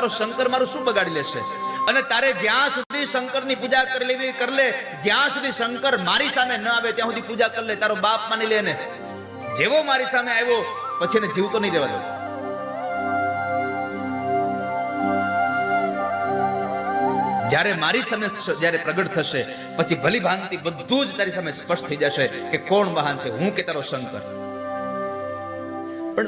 તારો શંકર મારું શું બગાડી લેશે? અને તારે જ્યાં સુધી શંકરની પૂજા કરી લેવી, કરી લે, જ્યાં સુધી શંકર મારી સામે ન આવે, ત્યાં સુધી પૂજા કરી લે, તારો બાપ માની લે ને જેવો મારી સામે આવ્યો, પછી એને જીવતો નહીં રહેવા દો. જ્યારે મારી સામે જ્યારે પ્રગટ થશે, પછી ભલી ભાંતિ બધું જ તારી સામે સ્પષ્ટ થઈ જશે કે કોણ મહાન છે, હું કે તારો શંકર?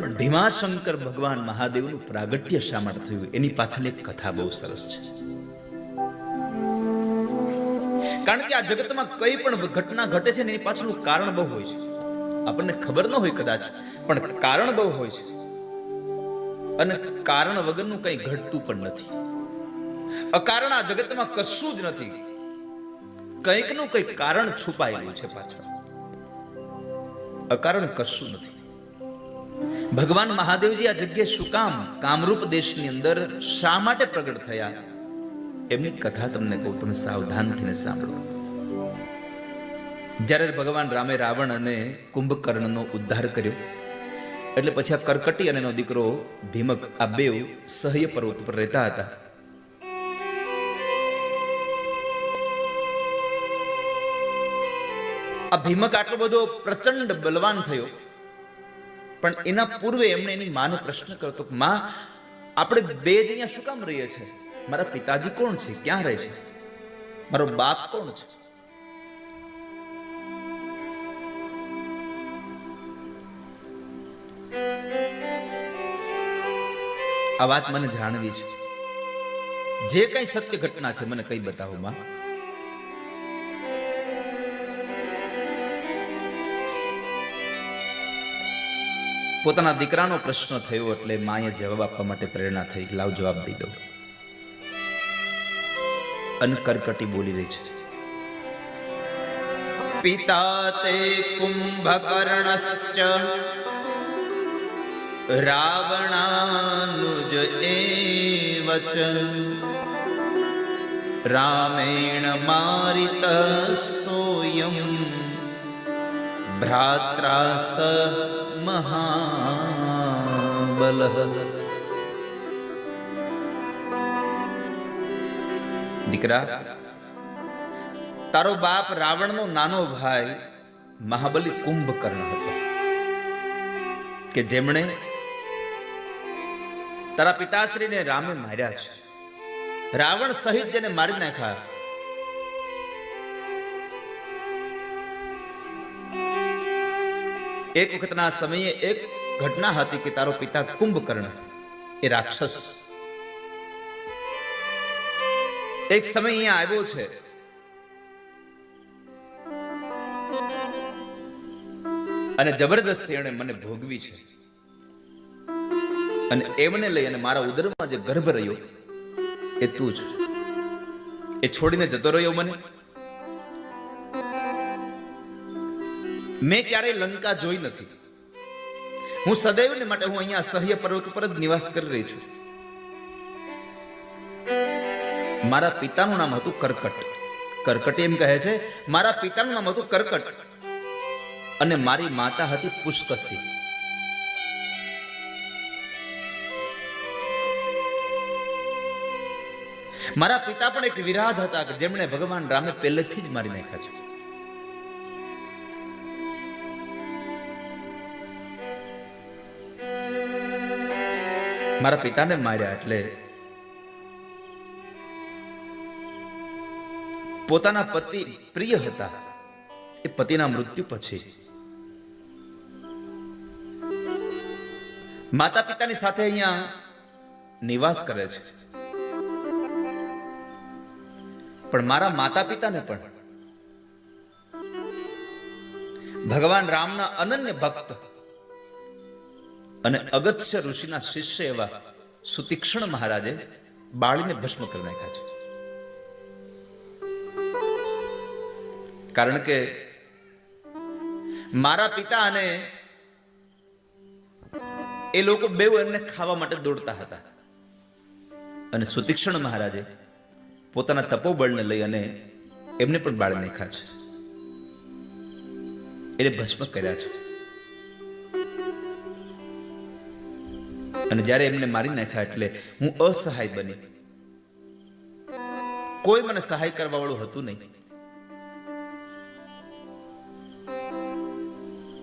પણ ભીમાશંકર ભગવાન મહાદેવનું પ્રાગટ્ય શા માટે થયું? એની પાછળ એક કથા બહુ સરસ છે. કારણ કે આ જગતમાં કઈ પણ ઘટના ઘટે છે એની પાછળનું કારણ બહુ હોય છે. આપણને ખબર ન હોય કદાચ, પણ કારણ બહુ હોય છે. અને કારણ વગરનું કંઈ ઘટતું પણ નથી. અકારણ આ જગતમાં કશું જ નથી. કંઈકનું કંઈક કારણ છુપાયેલું છે પાછળ. અકારણ કશું નથી. ભગવાન મહાદેવજી આ જગ્યાએ શું કામ? કામરૂપ દેશની અંદર શા માટે પ્રગટ થયા? એમની કથા તમને કહું, તમે સાવધાનથીને સાંભળો. જ્યારે ભગવાન રામે રાવણ અને કુંભકર્ણનો ઉદ્ધાર કર્યો, એટલે પછી આ કરકટી અને દીકરો ભીમક, આ બેવ સહ્ય પર્વત પર રહેતા હતા. આ ભીમક આટલો બધો પ્રચંડ બલવાન થયો. પણ એના પૂર્વે એમણે એની માને પ્રશ્ન કરતો કે, માં, આપણે બે જ અહીંયા શું કામ રહીએ છીએ મારા પિતાજી કોણ છે? ક્યાં રહે છે? મારો બાપ કોણ છે? આ વાત મને જાણવી છે. જે કઈ સત્ય ઘટના છે, મને કઈ બતાવો, માં. પોતાના દીકરાનો પ્રશ્ન થયો એટલે માએ જવાબ આપવા માટે પ્રેરણા થઈ, લાવ જવાબ દઈ દઉં. અનકરકટી બોલી રહી છે. પિતા તે કુંભકર્ણશ્ચ, રાવણાનુજ એવ રામેણ મારિત સોયમ, ભ્રાત્રા સ મહાબલ દીકરા તારો બાપ રાવણનો નાનો ભાઈ મહાબલી કુંભકર્ણ હતો કે જેમણે તારા પિતાશ્રીને રામે માર્યા છે રાવણ સહિત જેને મારી નાખ્યા એક વખતના સમયે એક ઘટના હતી કે તારો પિતા કુંભકર્ણ, એ રાક્ષસ. એક સમય અહીંયા આવ્યો છે. અને જબરદસ્તી એણે મને ભોગવી છે. અને એમને લઈ અને મારા ઉદરમાં જે ગર્ભ રહ્યો, એ તું જ. એ છોડીને જતો રહ્યો મને. મેં ક્યારેય લંકા જોઈ નથી. હું સદૈવને માટે હું અહીંયા સહ્ય પર્વત ઉપર જ નિવાસ કરી રહી છું. મારા પિતાનું નામ હતું કરકટ. કરકટ એમ કહે છે, મારા પિતાનું નામ હતું કરકટ અને મારી માતા હતી પુષ્કસી મારા પિતા પણ એક વિરાધ હતા કે જેમણે ભગવાન રામે પહેલેથી જ મારી નાખ્યા છે. મારા પિતાને માર્યા એટલે પોતાના પતિ પ્રિય હતા. એ પતિના મૃત્યુ પછી માતા પિતાની સાથે અહીંયા નિવાસ કરે છે. પણ મારા માતા પિતાને પણ ભગવાન રામના અનન્ય ભક્ત અને અગત્ય ઋષિના શિષ્ય એવા સુતીક્ષણ મહારાજે બાળીને ભસ્મ કરી નાખ્યા છે. કારણ કે મારા પિતા અને એ લોકો બે એમને ખાવા માટે દોડતા હતા. અને સુતીક્ષણ મહારાજે પોતાના તપોબળને લઈ અને એમને પણ બાળી નાખ્યા છે. એને ભસ્મ કર્યા છે. અને જ્યારે એમને મારી નાખ્યા એટલે હું અસહાય બની. કોઈ મને સહાય કરવા વાળું હતું નહીં.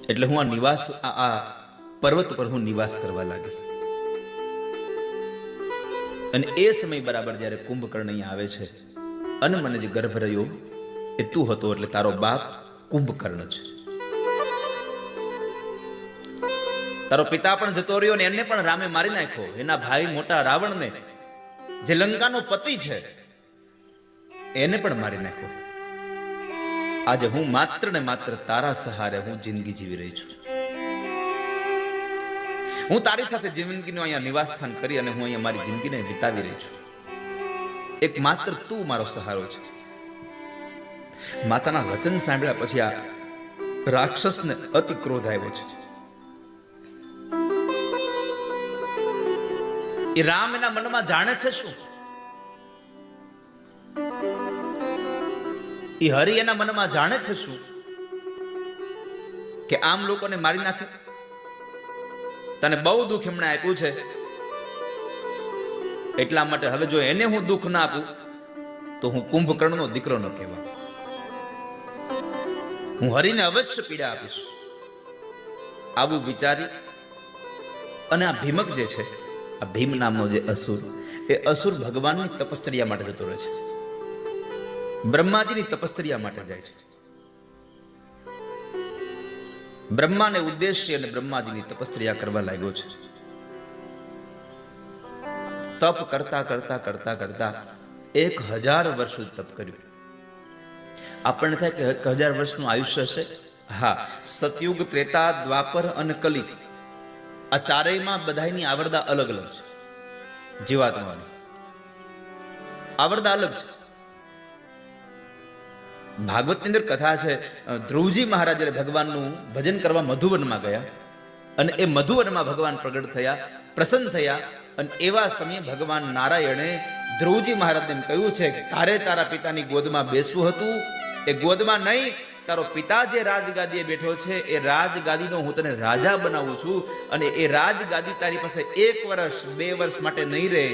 એટલે હું આ નિવાસ, આ પર્વત પર હું નિવાસ કરવા લાગી. અને એ સમય બરાબર જ્યારે કુંભકર્ણ અહીંયા આવે છે, અને મને જે ગર્ભ રહ્યો, એ તું હતો એટલે તારો બાપ કુંભકર્ણ છે. તારો પિતા પણ જતો રહ્યો ને એને પણ રામે મારી નાખ્યો. એના ભાઈ મોટા રાવણને, જે લંકાનો પતિ છે, એને પણ મારી નાખ્યો. આજે હું માત્ર ને માત્ર તારા સહારે હું જિંદગી જીવી રહી છું. હું તારી સાથે જિંદગીનું અહીંયા નિવાસસ્થાન કરી અને હું અહીંયા મારી જિંદગીને વિતાવી રહી છું. એક માત્ર તું મારો સહારો છે. માતાના વચન સાંભળ્યા પછી આ રાક્ષસને અતિ ક્રોધ આવ્યો છે. એ રામ એના મનમાં જાણે છે શું? એ હરિ એના મનમાં જાણે છે શું? કે આમ લોકોને મારી નાખે? તને બહુ દુઃખ એમણે આપ્યું છે. એટલા માટે હવે જો એને હું દુઃખ ના આપું, તો હું કુંભકર્ણનો દીકરો ન કહેવા હું હરિને અવશ્ય પીડા આપીશ. આવું વિચારી અને આ ભીમક જે છે આ ભીમ નામનો જે અસુર, એ અસુર ભગવાનની તપશ્ચર્યા માટે જતો રહે છે. બ્રહ્માજીની તપશ્ચર્યા માટે જાય છે. બ્રહ્માને ઉદ્દેશ્ય અને બ્રહ્માજીની તપશ્ચર્યા કરવા લાગ્યો છે. તપ કરતા કરતા કરતા કરતા એક હજાર વર્ષ સુધી તપ કર્યું. આપણને થાય કે એક હજાર વર્ષનું આયુષ્ય હશે? હા, સતયુગ, ત્રેતા, દ્વાપર અને કલી આ ચારેયમાં બધાની આવરદા અલગ અલગ છે. જીવાત્માની. આવરદા અલગ છે. ભાગવતની અંદર કથા છે ધ્રુવજી મહારાજ ભગવાનનું ભજન કરવા મધુવનમાં ગયા અને એ મધુવનમાં ભગવાન પ્રગટ થયા, પ્રસન્ન થયા અને એવા સમયે ભગવાન નારાયણે ધ્રુવજી મહારાજને કહ્યું છે, તારે તારા પિતાની ગોદમાં બેસવું હતું? એ ગોદમાં નહીં તારો પિતા જે રાજગાદીએ બેઠો છે, એ રાજગાદીનો હું તને રાજા બનાવું છું અને એ રાજગાદી તારી પાસે એક વર્ષ, બે વર્ષ માટે નહીં રહે,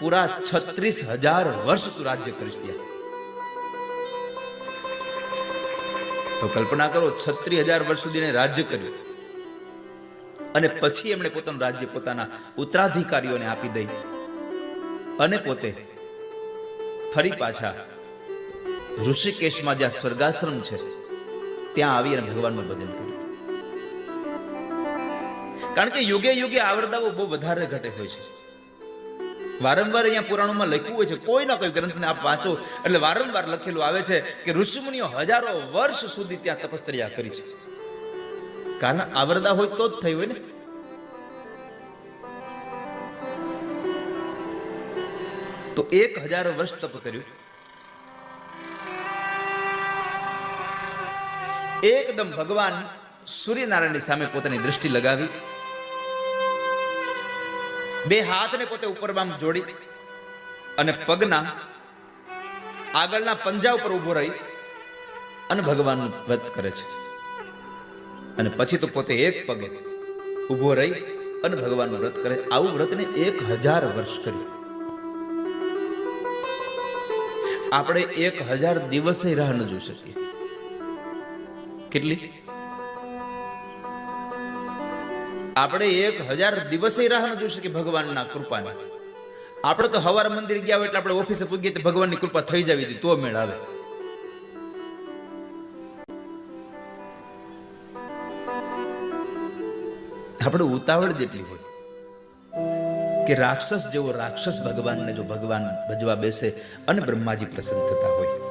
પૂરા છત્રીસ હજાર વર્ષ તું રાજ્ય કરીશ ત્યાં. તો કલ્પના કરો, છત્રીસ હજાર વર્ષ સુધી રાજ્ય કર્યું. અને પછી એમણે પોતાનું રાજ્ય પોતાના ઉત્તરાધિકારીઓને આપી દઈ. અને પોતે ફરી પાછા ઋષિકેશમાં જ્યાં સ્વર્ગાશ્રમ છે ત્યાં આવી અને ભગવાનનું ભજન કર્યું કારણ કે યુગે યુગે આવરદાઓ બહુ વધારે ઘટે હોય છે. વારંવાર અહીંયા પુરાણોમાં લખ્યું હોય છે, કોઈ ના કોઈ ગ્રંથને આપ વાંચો, એટલે વારંવાર લખેલું આવે છે કે ઋષિમુનિઓ હજારો વર્ષ સુધી ત્યાં તપશ્ચર્યા કરી છે. કારણ આવરદા હોય તો જ થઈ હોય ને. તો એક હજાર વર્ષ તપ કર્યું. એકદમ ભગવાન સૂર્યનારાયણની સામે પોતાની દ્રષ્ટિ લગાવી. બે હાથને પોતે ઉપર બામ જોડી અને પગના આગળના પંજા ઉપર ઊભો રહી અને ભગવાનનું વ્રત કરે છે. અને પછી તો પોતે એક પગે ઊભો રહી અને ભગવાનનું વ્રત કરે. આવું વ્રતને એક હજાર વર્ષ કર્યું. આપણે એક હજાર દિવસે રાહ ન જોઈ શકીએ. કેટલી? આપણે એક હજાર દિવસે રાહ ન જોઈ કે ભગવાનના કૃપાની. આપણે તો હવાર મંદિર ગયા હોય એટલે આપણે ઓફિસે પૂગીએ તો ભગવાનની કૃપા થઈ જવી જોઈએ, તો મેળ આવે. આપણે ઉતાવળ જેટલી હોય કે રાક્ષસ જેવો રાક્ષસ ભગવાનને જો ભગવાન ભજવા બેસે અને બ્રહ્માજી પ્રસન્ન થતા હોય.